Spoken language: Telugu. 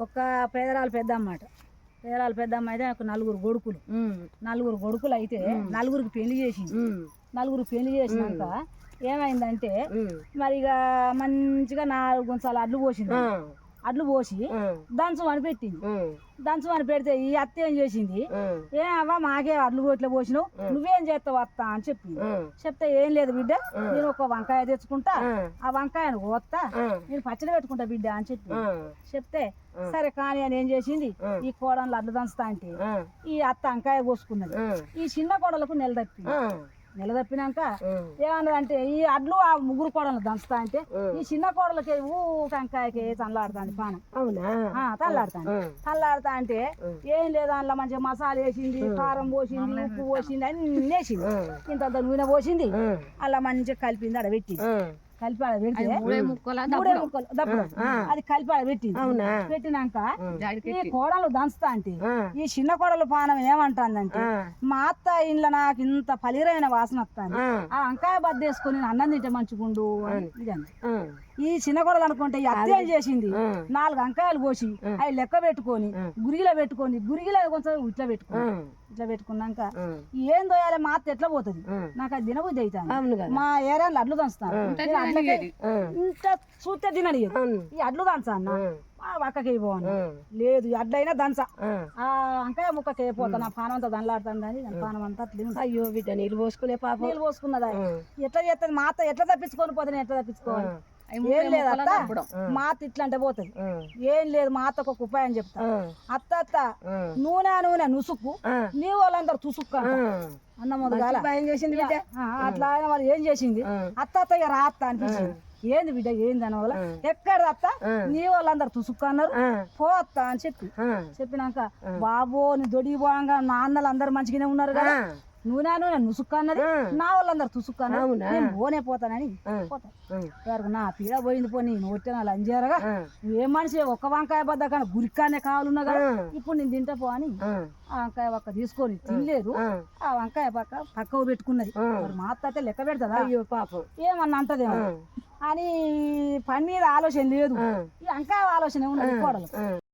ఒక పేదరాలు పెద్ద అన్నమాట పేదరాలు పెద్ద అయితే ఒక నలుగురు కొడుకులు. నలుగురు కొడుకులు అయితే నలుగురికి పెళ్ళి చేసింది నలుగురు పెళ్ళి చేసినాక ఏమైందంటే మరి ఇక మంచిగా నాలుగు గుంచాలు అడ్లు పోసింది అడ్లు పోసి దంచం అని పెట్టింది. దంచం అని పెడితే ఈ అత్త ఏం చేసింది? ఏ అవ్వ మాకే అడ్లు ఇట్లా పోసినావు. నువ్వేం చేస్తావు అత్త అని చెప్పింది. చెప్తే ఏం లేదు బిడ్డ నేను ఒక వంకాయ తెచ్చుకుంటా ఆ. వంకాయను కోస్తా నేను పచ్చడి పెట్టుకుంటా బిడ్డ అని చెప్పి చెప్తే సరే కానీ అని ఏం చేసింది? ఈ కోడలు అడ్లు దంచుతా అంటే ఈ అత్త వంకాయ కోసుకున్నది ఈ చిన్న కోడలకు నెల తప్పింది నెల తప్పినాక ఏమన్నదంటే ఈ అడ్లు ఆ ముగ్గురు కోడలు దంచుతా అంటే ఈ చిన్న కోడలకి ఊ వంకాయకి తల్లాడుతాంది పానం. అవునా? ఆ, తల్లాడుతాంది తల్లాడుతా అంటే ఏం లేదు అందులో మంచిగా మసాలా వేసింది కారం పోసింది ఉప్పు పోసింది అన్ని వేసింది. ఇంత నూనె పోసింది. అలా మంచిగా కలిపింది ఆడ పెట్టింది కలిపి ఆడ పెడితే మూడే ముక్కలు దప్పుడు. అది కలిపి ఆడ పెట్టింది. అవునా? పెట్టినాక ఈ కోడలు దంచుతా అంటే ఈ చిన్న కోడలు పానం ఏమంటాందంటే మా అత్త ఇంట్లో నాకు ఇంత పలిరైన వాసన వస్తాను ఆ. వంకాయ బద్దేసుకొని నేను అన్నం తింటే మంచిగుండు అని. ఈ చిన్న కోడలు అనుకుంటే ఈ అత్త ఏం చేసింది నాలుగు వంకాయలు కోసి అవి లెక్క పెట్టుకొని గురిగిలో పెట్టుకొని గురిగిలో కొంచెం ఇట్లా పెట్టుకుని. ఇట్లా పెట్టుకున్నాక ఏం దోయాలి మా అత్త ఎట్లా పోతుంది? నాకు అది తినబుద్ధి అవుతాను మా ఏరియాలో అడ్లు దంచుతాను ఇంత చూస్తే అవును. ఈ అడ్లు దంచా అన్న. మా పక్కకి పోను లేదు ఈ అడ్లైనా దంచా. ఆ. వంకాయ ముక్కకి అయిపోతా నా పానం అంతా దండలాడుతాను కానీ పానం అంతా. అయ్యో బిడ్డ నీళ్ళు పోసుకునే పాపం. నీళ్ళు పోసుకున్నదా? ఎట్లా చేస్తుంది మా అత్త ఎట్లా తప్పించుకొని పోతే నేను ఎట్లా తప్పించుకోవాలి? ఏం లేదు అత్త. మా అత్త ఇట్లా అంటే పోతుంది ఏం లేదు మా అత్తకు ఒక ఉపాయం చెప్తా. అత్త అత్త నూనె నూనె నుసుకు నీ వాళ్ళందరూ తుసుక్కు. అన్న మొదగాల భయం చేసింది అట్లా ఆయన మరి ఏం చేసింది? అత్త అత్త ఇక రా అత్త అనిపించింది. ఏంది బిడ్డ ఏంది అని వల్ల ఎక్కడ అత్త? నీ వాళ్ళందరూ తుసుక్కు అన్నారు. పో అత్త అని చెప్పి. చెప్పినాక బాబో నీ దొడి పోగా నాన్నలు అందరు మంచిగానే ఉన్నారు కదా. నూనె నూనె నుసుక్కు అన్నది నా వాళ్ళందరూ తుసుక్కు? నేను పోనే పోతానని పోతా. ఎవరికి నా పీడ పోయింది పోనీ నువ్వు వచ్చే నా లంజేరగా. నువ్వేం మనిషి? ఒక్క వంకాయ బద్ద కానీ గురికానే కావాలన్నా కదా. ఇప్పుడు నేను తింటా పో అని ఆ. వంకాయ పక్క తీసుకొని తినలేదు. ఆ. వంకాయ పక్క పక్కకు పెట్టుకున్నది. మరి మా అత్త అయితే లెక్క పెడతదా? అయ్యో పాపం. ఏమన్నా అంటదేమో. అని పని మీద ఆలోచన లేదు. ఈ వంకాయ ఆలోచన ఉన్నది కోడలు.